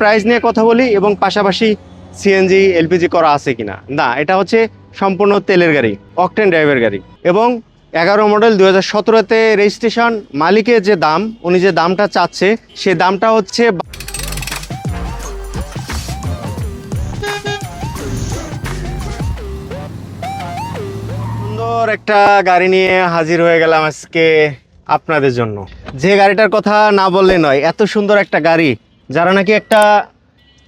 Price নিয়ে কথা বলি এবং পাশাপাশি সিএনজি এলপিজি করা আছে কিনা। না, এটা হচ্ছে সম্পূর্ণ তেলের গাড়ি অকটেন ড্রাইভের গাড়ি। এবং এগারো মডেল দু হাজার সতেরোতে রেজিস্ট্রেশন মালিকের যে দাম, উনি যে দামটা চাচ্ছে, সে দামটা হচ্ছে সুন্দর একটা গাড়ি নিয়ে হাজির হয়ে গেলাম আজকে আপনাদের জন্য। যে গাড়িটার কথা না বললে নয়, এত সুন্দর একটা গাড়ি যারা নাকি একটা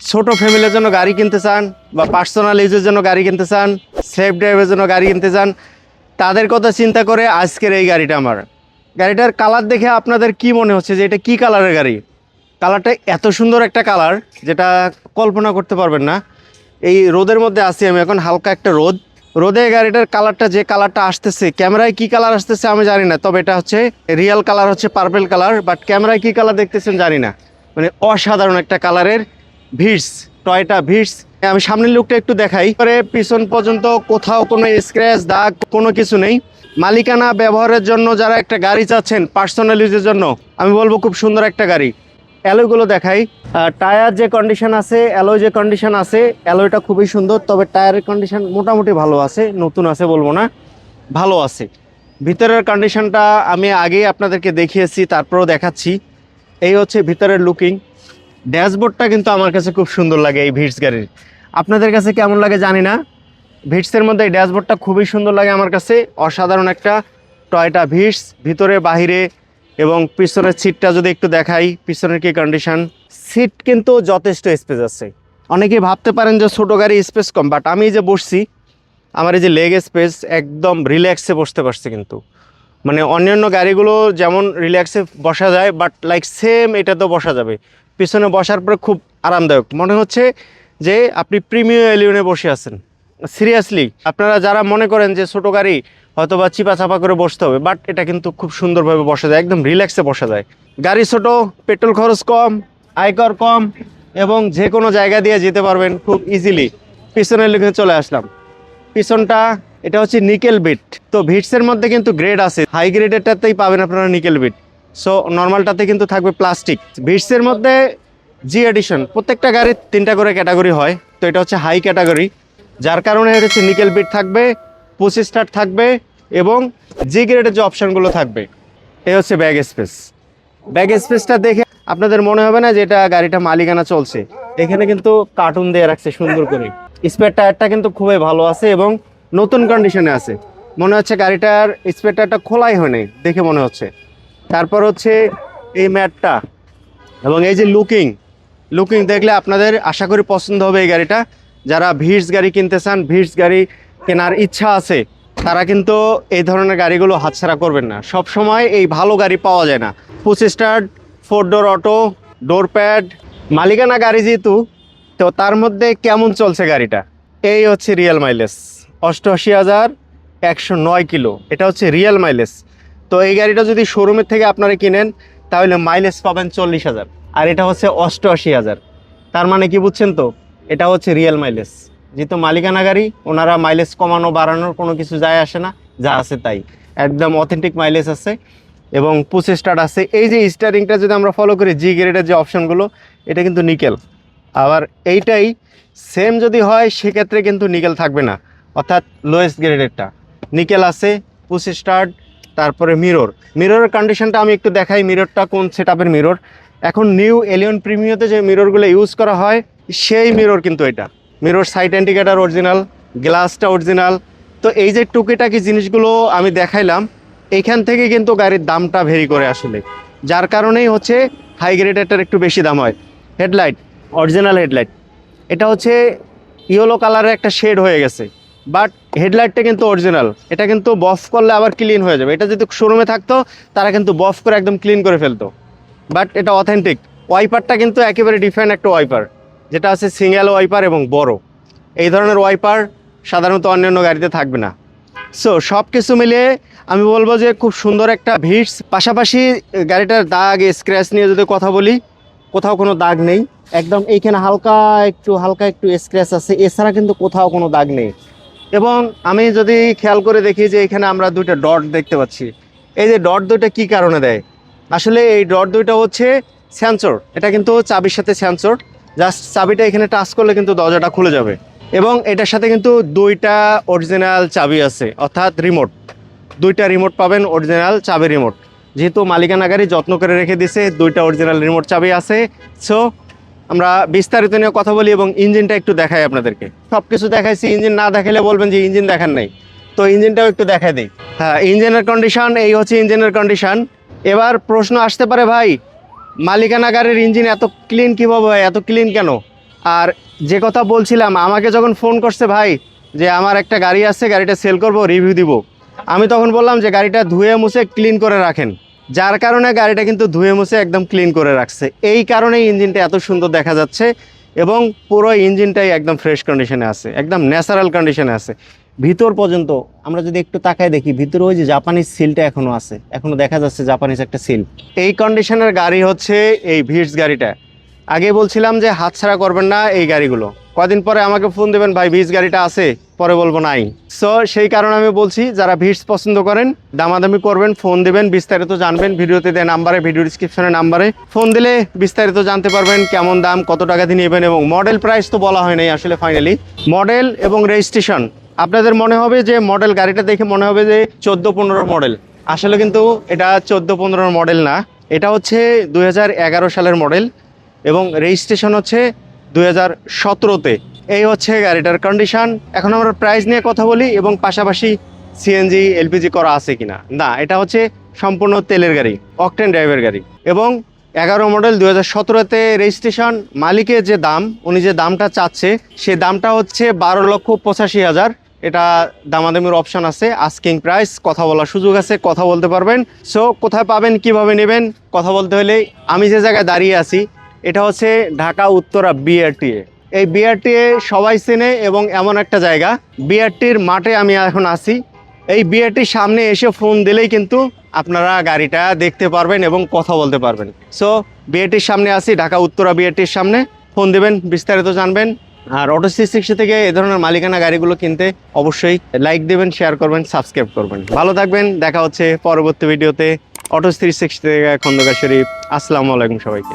ছোট ফ্যামিলির জন্য গাড়ি কিনতে চান বা পার্সোনাল ইউজের জন্য গাড়ি কিনতে চান, সেফ ড্রাইভের জন্য গাড়ি কিনতে চান, তাদের কথা চিন্তা করে আজকের এই গাড়িটা আমার। গাড়িটার কালার দেখে আপনাদের কি মনে হচ্ছে যে এটা কি কালারের গাড়ি? কালারটা এত সুন্দর একটা কালার যেটা কল্পনা করতে পারবেন না। এই রোদের মধ্যে আছি আমি, এখন হালকা একটা রোদ। রোদে গাড়িটার কালারটা, যে কালারটা আসতেছে, ক্যামেরায় কি কালার আসতেছে আমি জানি না, তবে এটা হচ্ছে রিয়েল কালার, হচ্ছে পার্পেল কালার, বাট ক্যামেরায় কি কালার দেখতেছেন জানি না। মানে অসাধারণ একটা কালারের ভিটস টয়টা ভিটস আমি সামনের লুকটা একটু দেখাই। পরে পিছন পর্যন্ত কোথাও কোনো স্ক্র্যাচ দাগ, কোনো কিছু নেই। মালিকানা ব্যবহারের জন্য যারা একটা গাড়ি চাচ্ছেন পার্সোনাল ইউজের জন্য, আমি বলব খুব সুন্দর একটা গাড়ি। অ্যালোগুলো দেখাই। টায়ার যে কন্ডিশন আছে অ্যালোয় যে কন্ডিশন আছে অ্যালোয়টা খুবই সুন্দর, তবে টায়ারের কন্ডিশন মোটামুটি ভালো আছে, নতুন আছে বলব না, ভালো আছে। ভিতরের কন্ডিশনটা আমি আগেই আপনাদেরকে দেখিয়েছি, তারপরেও দেখাচ্ছি। এই হচ্ছে ভিতরের লুকিং ড্যাশবোর্ডটা কিন্তু আমার কাছে খুব সুন্দর লাগে এই ভিটস গাড়ির। আপনাদের কাছে কেমন লাগে জানি না। ভিটসের মধ্যে এই ড্যাশবোর্ডটা খুবই সুন্দর লাগে আমার কাছে। অসাধারণ একটা টয়টা ভিটস ভিতরে, বাহিরে এবং পিছনের সিটটা যদি একটু দেখাই, পিছনের কি কন্ডিশন সিট কিন্তু যথেষ্ট স্পেস আছে। অনেকেই ভাবতে পারেন যে ছোটো গাড়ি স্পেস কম বাট আমি যে বসছি, আমার এই যে লেগ স্পেস একদম রিল্যাক্সে বসতে পারছি কিন্তু। মানে অন্যান্য গাড়িগুলো যেমন রিল্যাক্সে বসা যায় বাট লাইক সেম এটাতেও বসা যাবে। পিছনে বসার পরে খুব আরামদায়ক। মনে হচ্ছে যে আপনি প্রিমিয়াম এলিয়নে বসে আছেন। সিরিয়াসলি আপনারা যারা মনে করেন যে ছোটো গাড়ি হয়তো বা চিপা চাপা করে বসতে হবে বাট এটা কিন্তু খুব সুন্দরভাবে বসা যায়, একদম রিল্যাক্সে বসা যায়। গাড়ি ছোট পেট্রোল খরচ কম, আয়কর কম, এবং যে কোনো জায়গা দিয়ে যেতে পারবেন খুব ইজিলি পিছনের লিখে চলে আসলাম। পিছনটা এটা হচ্ছে নিকেল বিট। তো ভিটসের মধ্যে কিন্তু গ্রেড আছে। হাই গ্রেডেরটাতেই পাবেন আপনারা নিকেল বিট। সো নর্মালটাতে কিন্তু থাকবে প্লাস্টিক ভিটসের মধ্যে জি এডিশন প্রত্যেকটা গাড়ির তিনটা করে ক্যাটাগরি হয়। তো এটা হচ্ছে হাই ক্যাটাগরি যার কারণে এটা হচ্ছে নিকেল বিট থাকবে পুসি স্টার্ট থাকবে এবং জি গ্রেডের যে অপশানগুলো থাকবে এই হচ্ছে ব্যাগ স্পেস ব্যাগ স্পেসটা দেখে আপনাদের মনে হবে না যে এটা গাড়িটা মালিকানা চলছে। এখানে কিন্তু কার্টুন দিয়ে রাখছে সুন্দর করে। স্পেয়ার টায়ারটা কিন্তু খুবই ভালো আছে এবং নতুন কন্ডিশনে আছে। মনে হচ্ছে গাড়িটার স্পেয়ার টায়ারটা খোলাই হয়নি, দেখে মনে হচ্ছে। তারপর হচ্ছে এই ম্যাটটা এবং এই যে লুকিং লুকিং দেখলে আপনাদের আশা করি পছন্দ হবে এই গাড়িটা। যারা ভিটস গাড়ি কিনতে চান ভিটস গাড়ি কেনার ইচ্ছা আছে, তারা কিন্তু এই ধরনের গাড়িগুলো হাতছাড়া করবেন না। সব সময় এই ভালো গাড়ি পাওয়া যায় না। Push start four door auto door pad মালিকানা গাড়ি যেহেতু, তো তার মধ্যে কেমন চলছে গাড়িটা? এই হচ্ছে রিয়েল মাইলেজ অষ্টআশি হাজার একশো নয় কিলো। এটা হচ্ছে রিয়েল মাইলেজ তো এই গাড়িটা যদি শোরুমের থেকে আপনারা কিনেন, তাহলে মাইলেজ পাবেন চল্লিশ হাজার। আর এটা হচ্ছে অষ্টআশি হাজার। তার মানে কি বুঝছেন তো? এটা হচ্ছে রিয়েল মাইলেজ যেহেতু মালিকানা গাড়ি, ওনারা মাইলেজ কমানো, বাড়ানোর কোনো কিছু যায় আসে না, যা আছে তাই। একদম অথেন্টিক মাইলেজ আছে। এবং স্টার্ট আছে। এই যে স্টারিংটা যদি আমরা ফলো করি জি গ্রেডের যে অপশনগুলো এটা কিন্তু নিকেল আবার এইটাই সেম যদি হয়, সেক্ষেত্রে কিন্তু নিকেল থাকবে না। অর্থাৎ লোয়েস্ট গ্রেডেরটা নিকেল আছে পুশ স্টার্ট তারপরে মিরর মিররের কন্ডিশনটা আমি একটু দেখাই মিররটা কোন সেট মিরর এখন নিউ এলিয়ন প্রিমিয়তে যে মিররগুলো ইউজ করা হয়, সেই মিরর কিন্তু এটা। মিরর সাইড ইন্ডিকেটার অরিজিনাল গ্লাসটা অরিজিনাল তো এই যে টুকিটাকি জিনিসগুলো আমি দেখাইলাম, এইখান থেকে কিন্তু গাড়ির দামটা ভেরি করে আসলে। যার কারণেই হচ্ছে হাই গ্রেডেরটার একটু বেশি দাম হয়। হেডলাইট অরিজিনাল হেডলাইট এটা হচ্ছে ইয়েলো কালারের একটা শেড হয়ে গেছে। বাট হেডলাইটটা কিন্তু অরিজিনাল। এটা কিন্তু বফ করলে আবার ক্লিন হয়ে যাবে। এটা যদি শোরুমে থাকতো, তারা কিন্তু বফ করে একদম ক্লিন করে ফেলতো। বাট এটা অথেন্টিক। ওয়াইপারটা কিন্তু একেবারে ডিফারেন্ট একটা ওয়াইপার, যেটা আছে সিঙ্গেল ওয়াইপার এবং বড়। এই ধরনের ওয়াইপার সাধারণত অন্যান্য গাড়িতে থাকবে না। সো সব কিছু মিলিয়ে আমি বলব যে খুব সুন্দর একটা ভিটস পাশাপাশি গাড়িটার দাগ স্ক্র্যাচ নিয়ে যদি কথা বলি, কোথাও কোনো দাগ নেই। একদম এইখানে হালকা একটু হালকা একটু স্ক্র্যাচ আছে। এছাড়া কিন্তু কোথাও কোনো দাগ নেই। এবং আমি যদি খেয়াল করে দেখি যে এখানে আমরা দুইটা ডট দেখতে পাচ্ছি। এই যে ডট দুইটা কি কারণে দেয়? আসলে এই ডট দুইটা হচ্ছে সেন্সর। এটা কিন্তু চাবির সাথে সেন্সর। জাস্ট চাবিটা এখানে টাচ করলে কিন্তু দরজাটা খুলে যাবে। এবং এটার সাথে কিন্তু দুইটা অরিজিনাল চাবি আছে, অর্থাৎ রিমোট। দুইটা রিমোট পাবেন, অরিজিনাল চাবি রিমোট। যেহেতু মালিকানা গাড়ি যত্ন করে রেখে দিছে, দুইটা অরিজিনাল রিমোট চাবি আছে। সো আমরা বিস্তারিত নিয়ে কথা বলি এবং ইঞ্জিনটা একটু দেখাই আপনাদেরকে। সব কিছু দেখাইছি, ইঞ্জিন না দেখালে বলবেন যে ইঞ্জিন দেখান নাই। তো ইঞ্জিনটাও একটু দেখাই দিই। হ্যাঁ ইঞ্জিনের কন্ডিশন এই হচ্ছে ইঞ্জিনের কন্ডিশন এবার প্রশ্ন আসতে পারে, ভাই মালিকানা গাড়ির ইঞ্জিন এত ক্লিন কীভাবে হয়, এত ক্লিন কেন? আর যে কথা বলছিলাম, আমাকে যখন ফোন করছে, ভাই, যে আমার একটা গাড়ি আছে, গাড়িটা সেল করব রিভিউ দিব। আমি তখন বললাম যে গাড়িটা ধুয়ে মুছে ক্লিন করে রাখেন। যার কারণে গাড়িটা কিন্তু ধুয়ে মুছে একদম ক্লিন করে রাখছে। এই কারণেই ইঞ্জিনটা এত সুন্দর দেখা যাচ্ছে এবং পুরো ইঞ্জিনটাই একদম ফ্রেশ কন্ডিশনে আছে, একদম ন্যাচারাল কন্ডিশনে আছে। ভিতর পর্যন্ত আমরা যদি একটু তাকায় দেখি, ভিতরে ওই যে জাপানিজ সিলটা এখনও আছে, এখনও দেখা যাচ্ছে জাপানিজ একটা সিল এই কন্ডিশনের গাড়ি হচ্ছে এই ভিটস গাড়িটা। আগে বলছিলাম যে হাতছাড়া করবেন না এই গাড়িগুলো। কদিন পরে আমাকে ফোন দেবেন, ভাই ভিটস গাড়িটা আছে, পরে বলব নাই। সো সেই কারণে আমি বলছি, যারা ভিটস পছন্দ করেন, দামাদামি করবেন ফোন দেবেন, বিস্তারিত জানবেন, ভিডিওতে দেয় নাম্বারে ভিডিও ডিসক্রিপশনে নাম্বারে। ফোন দিলে বিস্তারিত জানতে পারবেন কেমন দাম, কত টাকা দিয়ে নেবেন এবং মডেল প্রাইস তো বলা হয় নাই আসলে ফাইনালি মডেল এবং রেজিস্ট্রেশন আপনাদের মনে হবে যে মডেল গাড়িটা দেখে মনে হবে যে চোদ্দ পনেরো মডেল আসলে কিন্তু এটা চোদ্দ পনেরোর মডেল না। এটা হচ্ছে দুই হাজার এগারো সালের মডেল এবং রেজিস্ট্রেশন হচ্ছে দুই হাজার সতেরোতে। এই হচ্ছে গাড়িটার কন্ডিশন এখন আমরা প্রাইস নিয়ে কথা বলি এবং পাশাপাশি সিএনজি এলপিজি করা আছে কিনা। না, এটা হচ্ছে সম্পূর্ণ তেলের গাড়ি অকটেন ড্রাইভের গাড়ি। এবং এগারো মডেল দু হাজার সতেরোতে রেজিস্ট্রেশন মালিকের যে দাম, উনি যে দামটা চাচ্ছে, সে দামটা হচ্ছে বারো লক্ষ পঁচাশি হাজার। এটা দামাদামির অপশন আছে আস্কিং প্রাইস কথা বলার সুযোগ আছে, কথা বলতে পারবেন। সো কোথায় পাবেন, কীভাবে নেবেন, কথা বলতে হলে আমি যে জায়গায় দাঁড়িয়ে আছি এটা হচ্ছে ঢাকা উত্তরা বিআরটিএ এই বিআরটিএ সবাই চেনে এবং এমন একটা জায়গা। বিআরটির মাঠে আমি এখন আছি। এই বিআরটির সামনে এসে ফোন দিলেই কিন্তু আপনারা গাড়িটা দেখতে পারবেন এবং কথা বলতে পারবেন। সো বিআরটির সামনে আছি, ঢাকা উত্তরা বিআরটির সামনে। ফোন দিবেন, বিস্তারিত জানবেন। আর অটো সি সিক্সটি থেকে এ ধরনের মালিকানা গাড়িগুলো কিনতে অবশ্যই লাইক দেবেন শেয়ার করবেন সাবস্ক্রাইব করবেন। ভালো থাকবেন, দেখা হচ্ছে পরবর্তী ভিডিওতে অটো থ্রি সিক্সটি থেকে খন্দকার শরীফ। আসসালামু আলাইকুম সবাইকে।